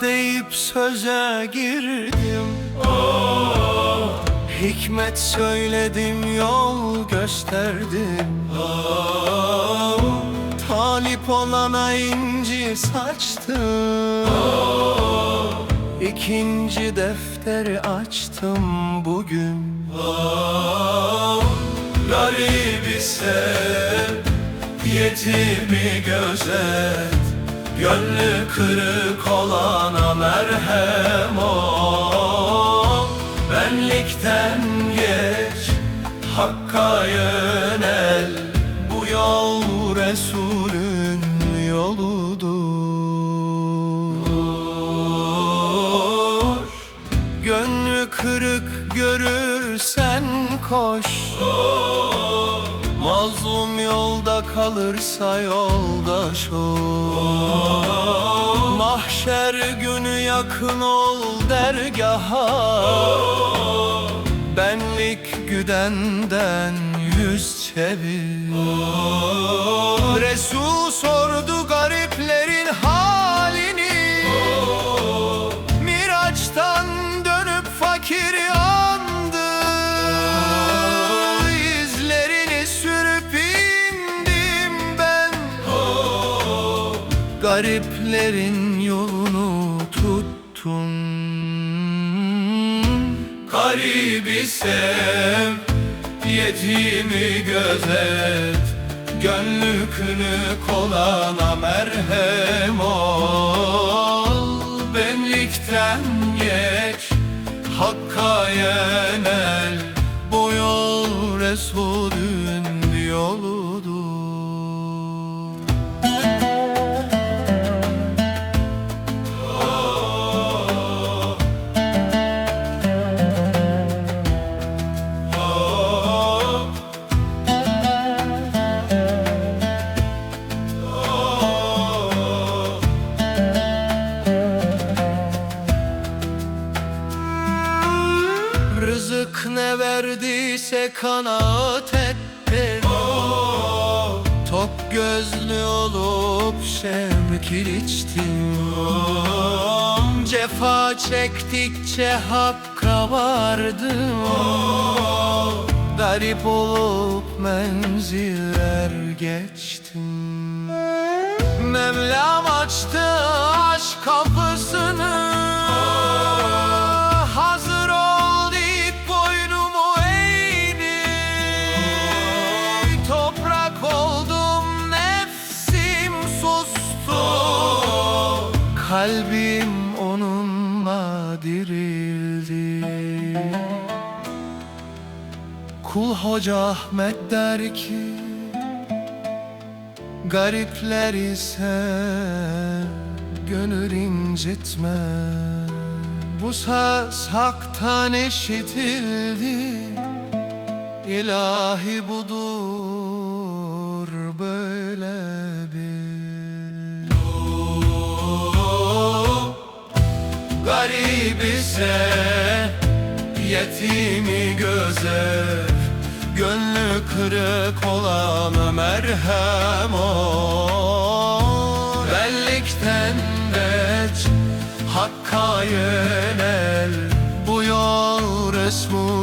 deyip söze girdim. Hikmet söyledim yol gösterdim. Talip olana inci saçtım. İkinci defteri açtım bugün. Garibi sev, yetimi gözet Gönlü kırık olana merhem ol. Benlikten geç, Hakk'a yönel. Bu yol Resulün yoludur. Gönlü kırık görürsen koş Mazlum yolda kalırsa yoldaş ol Mahşer günü yakın ol dergaha. Benlik güdenden yüz çevir. Resul sordu gariplerin Gariplerin yolunu tuttum Garibi sev, yetimi gözet. Gönlü kınık olana merhem ol. Benlikten geç, Hakk'a yönel. Bu yol Resulün Rızık ne verdiyse kanaat ettim Tok gözlü olup şevkil içtim. Cefa çektikçe hakka vardım Garip olup menziller geçtim. Mevlam Kalbim onunla dirildi. Kul Hoca Ahmet der ki Garipleri sev, gönül incitme. Bu söz haktan işitildi. İlahi budur böyle bir Garibi sev, yetimi gözer Gönlü kırık olana merhem ol Bellikten geç, Hakk'a yönel. Bu yol Resulü